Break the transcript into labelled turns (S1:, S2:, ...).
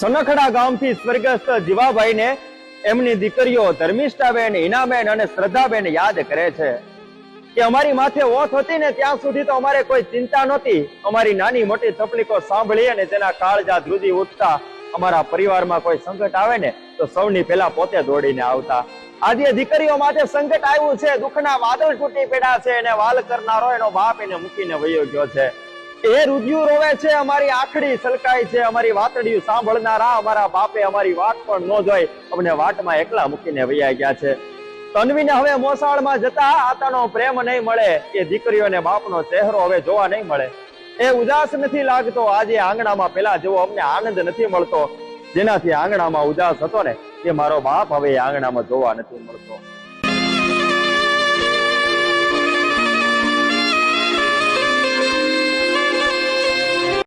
S1: સનખડા ગામથી સ્વર્ગસ્થ જીવાભાઈને એમની દીકરીઓ ધર્મિષ્ઠાબેન હિનાબેન અને શ્રદ્ધાબેન યાદ કરે છે કે અમારી માથે ઓથ હતી ને ત્યાં સુધી તો અમારે કોઈ ચિંતા નહોતી. અમારી નાની મોટી તકલીફો સાંભળી અને તેના કાળજા ધ્રુજી ઉઠતા અમારા પરિવારમાં કોઈ સંકટ આવે ને તો સૌની પહેલા પોતે દોડીને આવતા. આજે દીકરીઓ માટે સંકટ આવ્યું છે, દુઃખના વાદળ તૂટી પડ્યા છે એને વાલ કરનારો એનો બાપ એને મૂકીને વયો ગયો છે. એ રુધિયું રોવે છે, અમારી આખડી સલકાય છે, અમારી વાતડિયું સાંભળનારા, અમારા બાપે અમારી વાત પણ ન જોઈ. અમને વાટમાં એકલા મૂકીને વૈયા ગયા છે. તન્વીને હવે મોસાળમાં જતા આતાનો પ્રેમ નહીં મળે, એ દીકરીઓને બાપનો ચહેરો હવે જોવા નહીં મળે. એ ઉદાસ નથી લાગતો, આજે આંગણામાં પેલા જેવો અમને આનંદ નથી મળતો. જેનાથી આંગણામાં ઉદાસ હતો ને, એ મારો બાપ હવે આંગણામાં જોવા નથી મળતો.